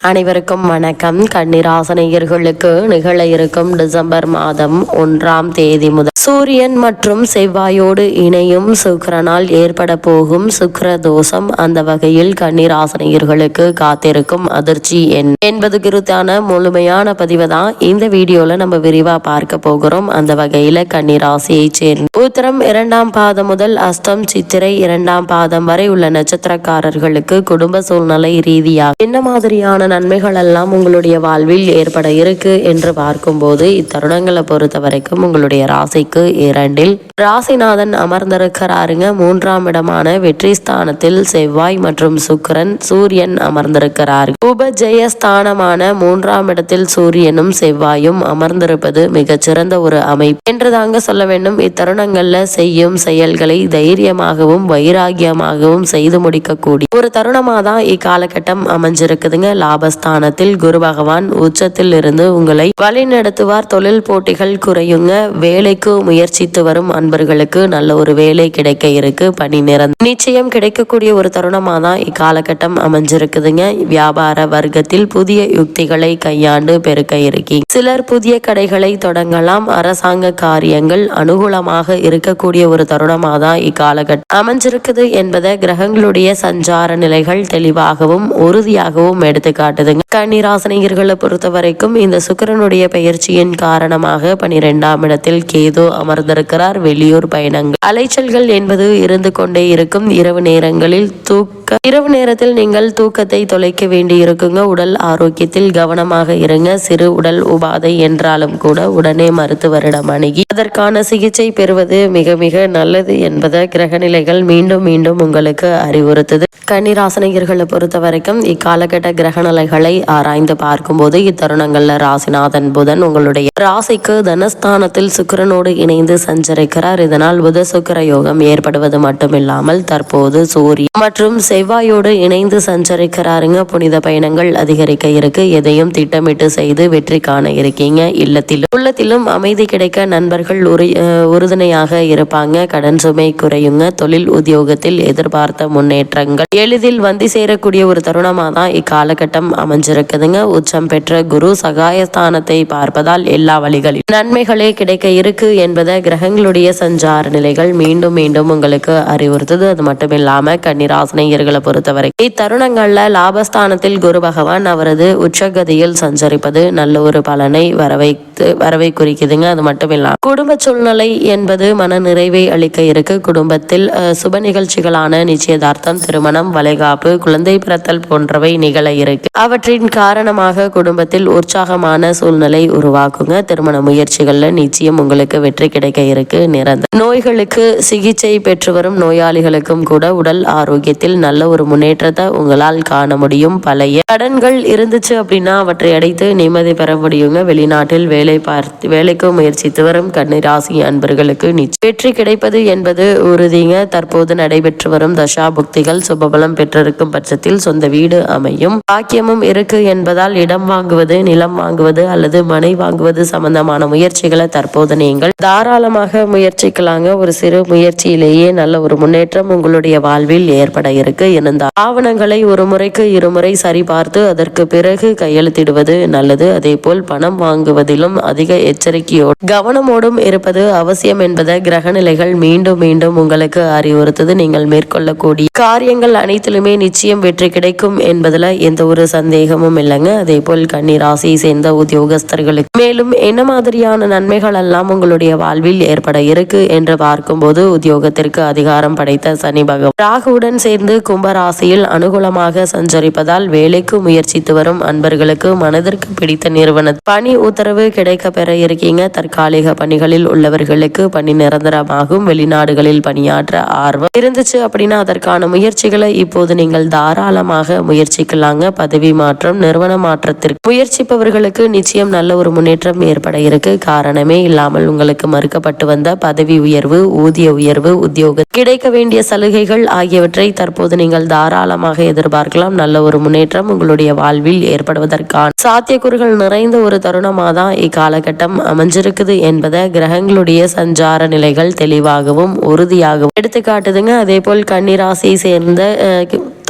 அனைவருக்கும் வணக்கம். கன்னிராசனையர்களுக்கு நிகழ இருக்கும் டிசம்பர் மாதம் ஒன்றாம் தேதி முதல் சூரியன் மற்றும் செவ்வாயோடு இணையும் சுக்கரனால் ஏற்பட போகும் சுக்கர தோஷம் அந்த வகையில் கன்னிராசனையர்களுக்கு காத்திருக்கும் அதிர்ச்சி என் என்பது குறித்தான முழுமையான பதிவை தான் இந்த வீடியோல நம்ம விரிவா பார்க்க போகிறோம். அந்த வகையில கன்னிராசியை சேர்ந்த உத்தரம் இரண்டாம் பாதம் முதல் அஸ்தம் சித்திரை இரண்டாம் பாதம் வரை உள்ள நட்சத்திரக்காரர்களுக்கு குடும்ப சூழ்நிலை ரீதியாக என்ன மாதிரியான நன்மைகள் எல்லாம் உங்களுடைய வாழ்வில் ஏற்பட இருக்கு என்று பார்க்கும்போது இத்தருணங்களை பொறுத்த வரைக்கும் உங்களுடைய ராசிக்கு இரண்டில் ராசிநாதன் அமர்ந்திருக்கிறாருங்க. மூன்றாம் இடமான வெற்றி ஸ்தானத்தில் செவ்வாய் மற்றும் சுக்கிரன் சூரியன் அமர்ந்திருக்கிறார். உபஜெயஸ்தானமான மூன்றாம் இடத்தில் சூரியனும் செவ்வாயும் அமர்ந்திருப்பது மிகச்சிறந்த ஒரு அமைப்பு என்று தாங்க சொல்ல வேண்டும். இத்தருணங்கள்ல செய்யும் செயல்களை தைரியமாகவும் வைராகியமாகவும் செய்து முடிக்கக்கூடிய ஒரு தருணமா தான் இக்காலகட்டம் அமைஞ்சிருக்குதுங்க. லாபஸ்தானத்தில் குரு பகவான் உச்சத்தில் இருந்து உங்களை வழிநடத்துவார். தொழில் போட்டிகள் குறையுங்க. வேலைக்கு முயற்சித்து வரும் அன்பர்களுக்கு நல்ல ஒரு வேலை கிடைக்க இருக்கு. பணி நிறந்த நிச்சயம் கிடைக்கக்கூடிய ஒரு தருணமா தான் இக்காலகட்டம் அமைஞ்சிருக்குதுங்க. வியாபார வர்க்கத்தில் புதிய யுக்திகளை கையாண்டு பெருக்க இருக்கீங்க. சிலர் புதிய கடைகளை தொடங்கலாம். அரசாங்க காரியங்கள் அனுகூலமாக இருக்கக்கூடிய ஒரு தருணமா தான் இக்காலகட்டம் அமைஞ்சிருக்குது என்பதை கிரகங்களுடைய சஞ்சார நிலைகள் தெளிவாகவும் உறுதியாகவும் எடுத்துக்காட்டு காட்டுதுங்க. கன்னிராசனிகர்களை பொறுத்த வரைக்கும் இந்த சுக்கிரனுடைய பயிற்சியின் காரணமாக பனிரெண்டாம் இடத்தில் கேது அமர்ந்திருக்கிறார். வெளியூர் பயணங்கள். அலைச்சல்கள் என்பது இருந்து கொண்டே இருக்கும். இரவு நேரங்களில் தூக்க இரவு நேரத்தில் நீங்கள் தூக்கத்தை தொலைக்க வேண்டி இருக்குங்க உடல் ஆரோக்கியத்தில் கவனமாக இருங்க. சிறு உடல் உபாதை என்றாலும் கூட உடனே மருத்துவரிடம் அணுகி அதற்கான சிகிச்சை பெறுவது மிக மிக நல்லது என்பதை கிரகநிலைகள் மீண்டும் மீண்டும் உங்களுக்கு அறிவுறுத்துது. கன்னிராசனிகர்களை பொறுத்த வரைக்கும் இக்காலகட்ட கிரகநிலைகளை ஆராய்ந்து பார்க்கும்போது இத்தருணங்கள்ல ராசிநாதன் புதன் உங்களுடைய ராசிக்கு தனஸ்தானத்தில் சுக்கரனோடு இணைந்து சஞ்சரிக்கிறார். இதனால் புத சுக்கர யோகம் ஏற்படுவது மட்டுமில்லாமல் தற்போது சூரியன் மற்றும் செவ்வாயோடு இணைந்து சஞ்சரிக்கிறாருங்க. புனித பயணங்கள் அதிகரிக்க இருக்கு. எதையும் திட்டமிட்டு செய்து வெற்றி காண இருக்கீங்க. இல்லத்திலும் உள்ளத்திலும் அமைதி கிடைக்க நண்பர்கள் உறு உறுதுணையாக இருப்பாங்க. கடன் சுமை குறையுங்க. தொழில் உத்தியோகத்தில் எதிர்பார்த்த முன்னேற்றங்கள் எளிதில் வந்து சேரக்கூடிய ஒரு தருணமாக தான் இக்காலகட்டம் அமைஞ்சிருக்குதுங்க. உச்சம் பெற்ற குரு சகாயஸ்தானத்தை பார்ப்பதால் எல்லா வழிகளிலும் நன்மைகளே கிடைக்க இருக்கு என்பதை கிரகங்களுடைய சஞ்சார நிலைகள் மீண்டும் மீண்டும் உங்களுக்கு அறிவுறுத்துது. அது மட்டும் இல்லாம கன்னிராசினியர்களை பொறுத்தவரை இத்தருணங்கள்ல லாபஸ்தானத்தில் குரு பகவான் அவரது உச்சகதியில் சஞ்சரிப்பது நல்ல ஒரு பலனை வரவை வரவைத்து வரவை குறிக்குதுங்க. அது மட்டும் இல்லாம குடும்ப சூழ்நிலை என்பது மன நிறைவை அளிக்க இருக்கு. குடும்பத்தில் சுப நிகழ்ச்சிகளான நிச்சயதார்த்தம் திருமணம் வளைகாப்பு குழந்தை பிறத்தல் போன்றவை நிகழ இருக்கு. அவற்றின் காரணமாக குடும்பத்தில் உற்சாகமான சூழ்நிலை உருவாக்குங்க. திருமண முயற்சிகள்ல நிச்சயம் உங்களுக்கு வெற்றி கிடைக்க இருக்கு. நிரந்தர நோய்களுக்கு சிகிச்சை பெற்று வரும் நோயாளிகளுக்கும் கூட உடல் ஆரோக்கியத்தில் நல்ல ஒரு முன்னேற்றத்தை உங்களால் காண முடியும். பழைய கடன்கள் இருந்துச்சு அப்படின்னா அவற்றை அடைத்து நிம்மதி பெற முடியுங்க. வெளிநாட்டில் வேலை பார்த்து வேலைக்கு முயற்சித்து வரும் கன்னிராசி அன்பர்களுக்கு வெற்றி கிடைப்பது என்பது உறுதிங்க. தற்போது நடைபெற்று வரும் தசா புக்திகள் சுபபலம் பெற்றிருக்கும் பட்சத்தில் சொந்த வீடு அமையும். பாக்கியமும் இருக்கு என்பதால் இடம் வாங்குவது நிலம் வாங்குவது அல்லது மனை வாங்குவது சம்பந்தமான முயற்சிகளை தற்போது நீங்கள் தாராளமாக முயற்சிக்கலாங்க. ஒரு சிறு முயற்சியிலேயே நல்ல ஒரு முன்னேற்றம் உங்களுடைய வாழ்வில் ஏற்பட இருக்கு. இருந்தால் ஆவணங்களை ஒரு முறைக்கு இருமுறை சரிபார்த்து அதற்கு பிறகு கையெழுத்திடுவது நல்லது. அதே போல் பணம் வாங்குவதிலும் அதிக எச்சரிக்கையோடு கவனமோடும் இருப்பது அவசியம் என்பதை கிரகநிலைகள் மீண்டும் மீண்டும் உங்களுக்கு அறிவுறுத்தது. நீங்கள் மேற்கொள்ளக்கூடிய காரியங்கள் அனைத்திலுமே நிச்சயம் வெற்றி கிடைக்கும் என்பதுல எந்த ஒரு சந்தேகமும் இல்லைங்க. அதே போல் கன்னி ராசியை சேர்ந்த உத்தியோகஸ்தர்களுக்கு மேலும் என்ன மாதிரியான நன்மைகள் எல்லாம் உங்களுடைய வாழ்வில் ஏற்பட இருக்கு என்று பார்க்கும்போது உத்தியோகத்திற்கு அதிகாரம் படைத்த சனி பகவான் ராகுவுடன் சேர்ந்து கும்பராசியில் அனுகூலமாக சஞ்சரிப்பதால் வேலைக்கு முயற்சித்து வரும் அன்பர்களுக்கு மனதிற்கு பிடித்த நிறுவன பணி உத்தரவு கிடைக்க பெற இருக்கீங்க. தற்காலிக பணிகளில் உள்ளவர்களுக்கு பணி நிரந்தரமாகும். வெளிநாடுகளில் பணியாற்ற ஆர்வம் இருந்துச்சு அப்படின்னா அதற்கான முயற்சிகளை இப்போது நீங்கள் தாராளமாக முயற்சிக்கலாங்க. பதவி மாற்றம் நிறுவன மாற்றத்திற்கு முயற்சிப்பவர்களுக்கு நிச்சயம் நல்ல ஒரு முன்னேற்றம் ஏற்பட இருக்கு. காரணமே இல்லாமல் உங்களுக்கு மறுக்கப்பட்டு வந்த பதவி உயர்வு ஊதிய உயர்வு உத்தியோக கிடைக்க வேண்டிய சலுகைகள் ஆகியவற்றை தற்போது நீங்கள் தாராளமாக எதிர்பார்க்கலாம். நல்ல ஒரு முன்னேற்றம் உங்களுடைய வாழ்வில் ஏற்படுவதற்கான சாத்தியக்கூறுகள் நிறைந்த ஒரு தருணமாக தான் காலகட்டம் அமைஞ்சிருக்குது என்பதை கிரகங்களுடைய சஞ்சார நிலைகள் தெளிவாகவும் உறுதியாகவும் எடுத்துக்காட்டுதுங்க. அதே போல் கன்னிராசியை சேர்ந்த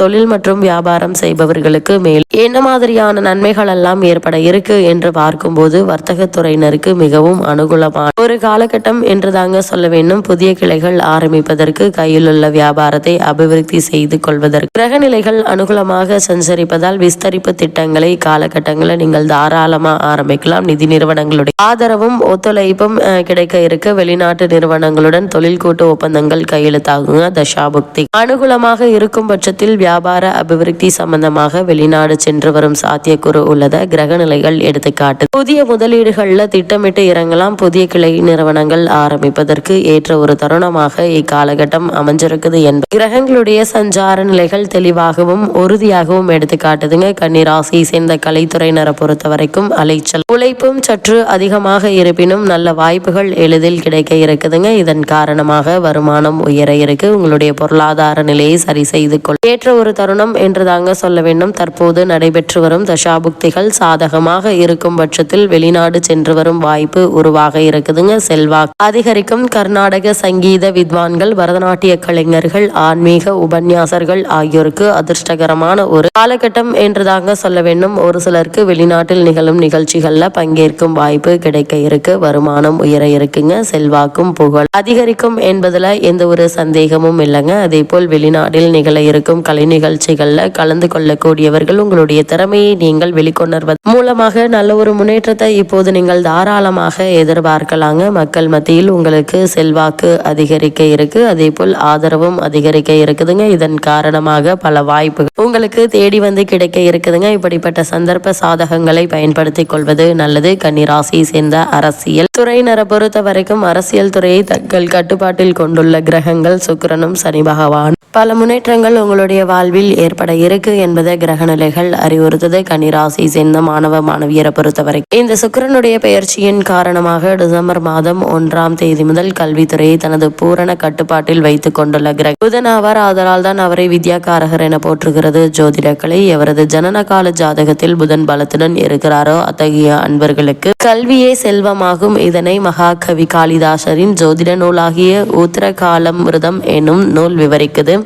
தொழில் மற்றும் வியாபாரம் செய்பவர்களுக்கு மேல் என்ன மாதிரியான நன்மைகள் எல்லாம் ஏற்பட இருக்கு என்று பார்க்கும்போது வர்த்தகத்துறையினருக்கு மிகவும் அனுகூலமான ஒரு காலகட்டம் என்று தாங்க சொல்ல வேண்டும். புதிய கிளைகள் ஆரம்பிப்பதற்கு கையில் உள்ள வியாபாரத்தை அபிவிருத்தி செய்து கொள்வதற்கு கிரகநிலைகள் அனுகூலமாக சஞ்சரிப்பதால் விஸ்தரிப்பு திட்டங்களை காலகட்டங்களில் நீங்கள் தாராளமா ஆரம்பிக்கலாம். நிதி நிறுவனங்களுடைய ஆதரவும் ஒத்துழைப்பும் கிடைக்க இருக்க. வெளிநாட்டு நிறுவனங்களுடன் தொழில் கூட்டு ஒப்பந்தங்கள் கையெழுத்தாகுங்க. தசாபுக்தி அனுகூலமாக இருக்கும் பட்சத்தில் வியாபார அபிவிருத்தி சம்பந்தமாக வெளிநாடு சென்று வரும் சாத்தியக்கூறு உள்ளத கிரகநிலைகள் எடுத்துக்காட்டு. புதிய முதலீடுகளில் திட்டமிட்டு இறங்கலாம் புதிய கிளை நிறுவனங்கள் ஆரம்பிப்பதற்கு ஏற்ற ஒரு தருணமாக இக்காலகட்டம் அமைஞ்சிருக்குது என்பது கிரகங்களுடைய சஞ்சார நிலைகள் தெளிவாகவும் உறுதியாகவும் எடுத்துக்காட்டுதுங்க. கன்னிராசியை சேர்ந்த கலைத்துறையினரை பொறுத்த வரைக்கும் அலைச்சல். உழைப்பும் சற்று அதிகமாக இருப்பினும் நல்ல வாய்ப்புகள் எளிதில் கிடைக்க இருக்குதுங்க. இதன் காரணமாக வருமானம் உயர இருக்கு. உங்களுடைய பொருளாதார நிலையை சரி செய்து கொள். ஏற்ற ஒரு தருணம் என்று தாங்க சொல்ல வேண்டும். தற்போது நடைபெற்று வரும் தசாபுக்திகள் சாதகமாக இருக்கும் பட்சத்தில் வெளிநாடு சென்று வரும் வாய்ப்பு உருவாக இருக்குதுங்க செல்வாக்கு அதிகரிக்கும் கர்நாடக சங்கீத வித்வான்கள் பரதநாட்டிய கலைஞர்கள் ஆன்மீக உபன்யாசர்கள் ஆகியோருக்கு அதிர்ஷ்டகரமான ஒரு காலகட்டம் என்று தாங்க சொல்ல வேண்டும். ஒரு சிலருக்கு வெளிநாட்டில் நிகழும் நிகழ்ச்சிகள்ல பங்கேற்கும் வாய்ப்பு கிடைக்க இருக்கு வருமானம் உயர இருக்குங்க செல்வாக்கும் புகழ் அதிகரிக்கும் என்பதுல எந்த ஒரு சந்தேகமும் இல்லைங்க. அதே போல் வெளிநாட்டில் நிகழ இருக்கும் கலை நிகழ்ச்சிகளில் கலந்து கொள்ளக்கூடியவர்கள் உங்களுடைய திறமையை நீங்கள் வெளிக்கொணர்வது மூலமாக நல்ல ஒரு முன்னேற்றத்தை இப்போது நீங்கள் தாராளமாக எதிர்பார்க்கலாங்க. மக்கள் மத்தியில் உங்களுக்கு செல்வாக்கு அதிகரிக்க இருக்கு. அதே போல் ஆதரவும் அதிகரிக்க இருக்குதுங்க. இதன் காரணமாக பல வாய்ப்புகள் உங்களுக்கு தேடி வந்து கிடைக்க இருக்குதுங்க. இப்படிப்பட்ட சந்தர்ப்ப சாதகங்களை பயன்படுத்திக் கொள்வது நல்லது. கன்னிராசியை சேர்ந்த அரசியல் துறையினரை பொறுத்த வரைக்கும் அரசியல் துறையை தங்கள் கட்டுப்பாட்டில் கொண்டுள்ள கிரகங்கள் சுக்கிரனும் சனி பகவான் பல முன்னேற்றங்கள் உங்களுடைய வாழ்வில் ஏற்பட இருக்கு என்பதை கிரகநிலைகள் அறிவுறுத்தது. கன்னிராசி சேர்ந்த மாணவ மாணவியரை பொறுத்தவரை இந்த சுக்கிரனுடைய பெயர்ச்சியின் காரணமாக டிசம்பர் மாதம் ஒன்றாம் தேதி முதல் கல்வித்துறையை தனது பூரண கட்டுப்பாட்டில் வைத்துக் கொண்டுள்ள கிரக புதன் ஆவார். ஆதலால் தான் அவரை வித்யாகாரகர் என போற்றுகிறது. ஜோதிடக்கலை எவரது ஜனனகால ஜாதகத்தில் புதன் பலத்துடன் இருக்கிறாரோ அத்தகைய அன்பர்களுக்கு கல்வியே செல்வமாகும். இதனை மகாகவி காளிதாசரின் ஜோதிட நூலாகிய உத்தரகாலமிருதம் எனும் நூல் விவரிக்குது.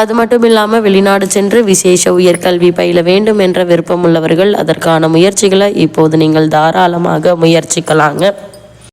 அது மட்டும் இல்லாமல் வெளிநாடு சென்று விசேஷ உயர்கல்வி பயில வேண்டும் என்ற விருப்பம் உள்ளவர்கள் அதற்கான முயற்சிகளை இப்போது நீங்கள் தாராளமாக முயற்சிக்கலாங்க.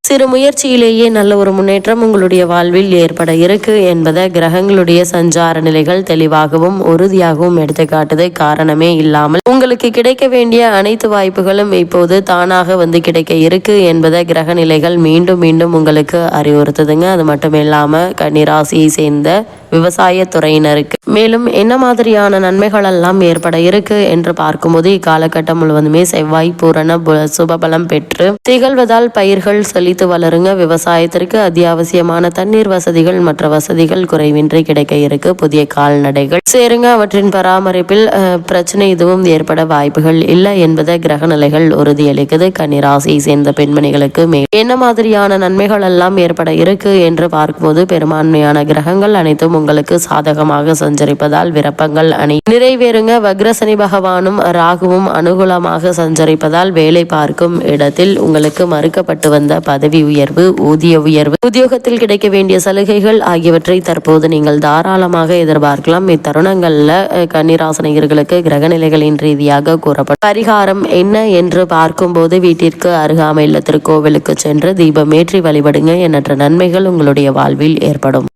சிறு முயற்சியிலேயே நல்ல ஒரு முன்னேற்றம் உங்களுடைய வாழ்வில் ஏற்பட இருக்கு என்பதை கிரகங்களுடைய சஞ்சார நிலைகள் தெளிவாகவும் உறுதியாகவும் எடுத்துக்காட்டுது. காரணமே இல்லாமல் உங்களுக்கு கிடைக்க வேண்டிய அனைத்து வாய்ப்புகளும் இப்போது தானாக வந்து கிடைக்க இருக்கு என்பதை கிரக நிலைகள் மீண்டும் மீண்டும் உங்களுக்கு அறிவுறுத்துதுங்க. அது மட்டும் இல்லாமல் கன்னிராசியை சேர்ந்த விவசாய துறையினருக்கு மேலும் என்ன மாதிரியான நன்மைகள் எல்லாம் ஏற்பட இருக்கு என்று பார்க்கும்போது இக்காலகட்டம் முழுவதுமே செவ்வாய் பூரண சுபபலம் பெற்று திகழ்வதால் பயிர்கள் செழித்து வளருங்க. விவசாயத்திற்கு அத்தியாவசியமான தண்ணீர் வசதிகள் மற்ற வசதிகள் குறைவின்றி கிடைக்க இருக்கு. புதிய கால்நடைகள் சேருங்க. அவற்றின் பராமரிப்பில் அஹ், பிரச்சனை எதுவும் ஏற்பட வாய்ப்புகள் இல்லை என்பதை கிரக நிலைகள் உறுதியளிக்குது. கன்னிராசியை சேர்ந்த பெண்மணிகளுக்கு என்ன மாதிரியான நன்மைகள் எல்லாம் ஏற்பட இருக்கு என்று பார்க்கும்போது பெரும்பான்மையான கிரகங்கள் அனைத்தும் உங்களுக்கு சாதகமாக சஞ்சரிப்பதால் விருப்பங்கள் அணி நிறைவேறுங்க. வக்ரசனி பகவானும் ராகுவும் அனுகூலமாக சஞ்சரிப்பதால் வேலை பார்க்கும் இடத்தில் உங்களுக்கு மறுக்கப்பட்டு வந்த பதவி உயர்வு ஊதிய உயர்வு உத்தியோகத்தில் கிடைக்க வேண்டிய சலுகைகள் ஆகியவற்றை தற்போது நீங்கள் தாராளமாக எதிர்பார்க்கலாம். இத்தருணங்கள்ல அஹ், கன்னிராசனிகர்களுக்கு கிரகநிலைகளின் ரீதியாக கூறப்படும். பரிகாரம் என்ன என்று பார்க்கும்போது வீட்டிற்கு அருகாமையில் திருக்கோவிலுக்கு சென்று தீபமேற்றி வழிபடுங்க. எண்ணற்ற நன்மைகள் உங்களுடைய வாழ்வில் ஏற்படும்.